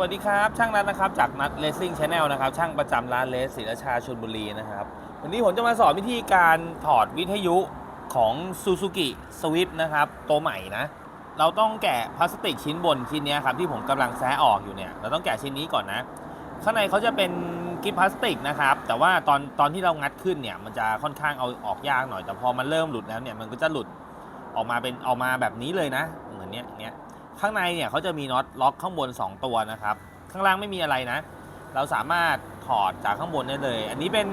วัสดีครับ ช่างนัดนะครับจากนัดเลสซิ่งชาแนลนะครับช่างประจำร้านเลสศรีราชาชลบุรีนะครับวันนี้ผมจะมาสอนวิธีการถอดวิทยุของ Suzuki Swift นะครับตัวใหม่นะ เราต้องแกะพลาสติกชิ้นบนชิ้นนี้ครับที่ผมกำลังแซะออกอยู่เนี่ยเราต้องแกะชิ้นนี้ก่อนนะข้างในเขาจะเป็นกิฟพลาสติกนะครับแต่ว่าตอนตอนที่เรางัดขึ้นเนี่ยมันจะค่อนข้างเอาออกยากหน่อยแต่พอมันเริ่มหลุดแล้วเนี่ยมันก็จะหลุดออกมาเป็นออกมาแบบนี้เลยนะเหมือนเนี้ยเนี้ย ข้างในเนี่ยเขาจะมีน็อตล็อกข้างบน 2 ตัวนะครับ ข้างล่างไม่มีอะไรนะ เราสามารถถอดจากข้างบนได้เลย อันนี้เป็น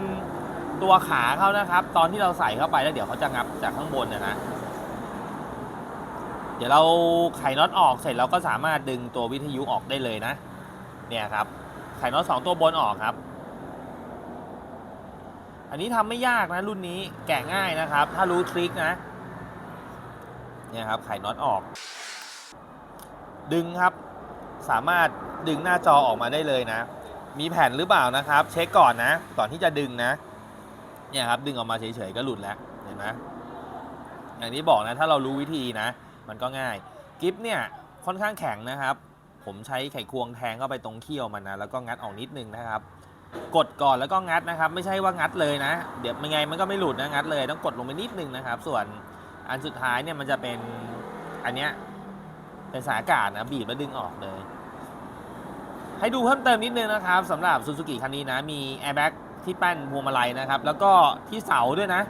ตัวขาเขานะครับ ตอนที่เราใส่เข้าไปแล้วเดี๋ยวเขาจะงับจากข้างบนนะนะเดี๋ยวเราไขน็อตออกเสร็จเราก็สามารถดึงตัววิทยุออกได้เลยนะ เนี่ยครับ ไขน็อตสองตัวบนออกครับ อันนี้ทำไม่ยากนะรุ่นนี้แกะง่ายนะครับ ถ้ารู้ทริคนะ เนี่ยครับไขน็อตออก ดึงครับ สามารถดึงหน้าจอออกมาได้เลยนะ มีแผ่นหรือเปล่านะครับ เช็คก่อนนะ ก่อนที่จะดึงนะ เนี่ยครับดึงออกมาเฉยๆก็หลุดแล้วเห็นไหมอย่างที่บอกนะถ้าเรารู้วิธีนะ มันก็ง่ายกิฟเนี่ยค่อนข้างแข็งนะครับ ผมใช้ไขควงแทงเข้าไปตรงเขี้ยวมันนะแล้วก็งัดออกนิดนึงนะครับ กดก่อนแล้วก็งัดนะครับ ไม่ใช่ว่างัดเลยนะ เดี๋ยวยังไงมันก็ไม่หลุดนะงัดเลย ต้องกดลงไปนิดนึงนะครับ ส่วนอันสุดท้ายเนี่ยมันจะเป็นอันเนี้ย เป็นสายอากาศนะบีบแล้วดึงออกเลย ให้ดูเพิ่มเติมนิดนึงนะครับสำหรับซูซูกิคันนี้นะ มีแอร์แบ็กที่แป้นพวงมาลัยนะครับ แล้วก็ที่เสาด้วยนะ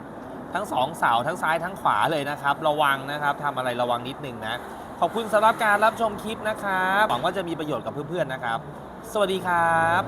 ทั้งสองเสาทั้งซ้ายทั้งขวาเลยนะครับ ระวังนะครับทำอะไรระวังนิดนึงนะ ขอบคุณสำหรับการรับชมคลิปนะครับหวังว่าจะมีประโยชน์กับเพื่อนๆนะครับ สวัสดีครับ